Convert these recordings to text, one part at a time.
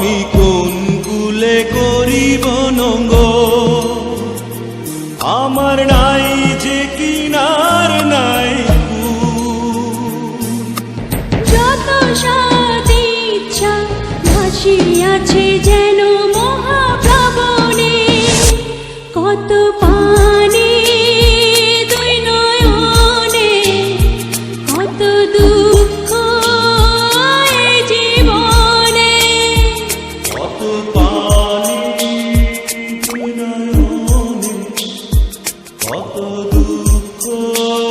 আমি কোন কুলে করিব নঙ্গ? আমার নাই 心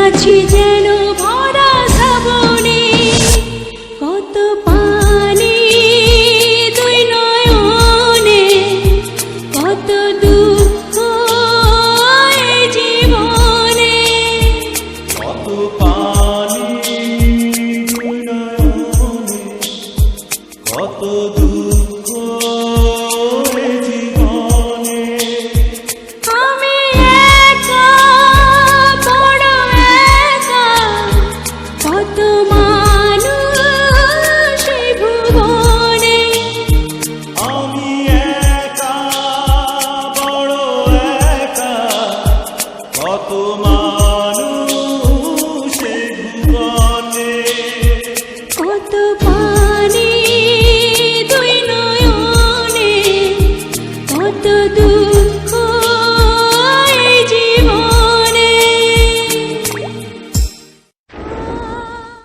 আছি যেন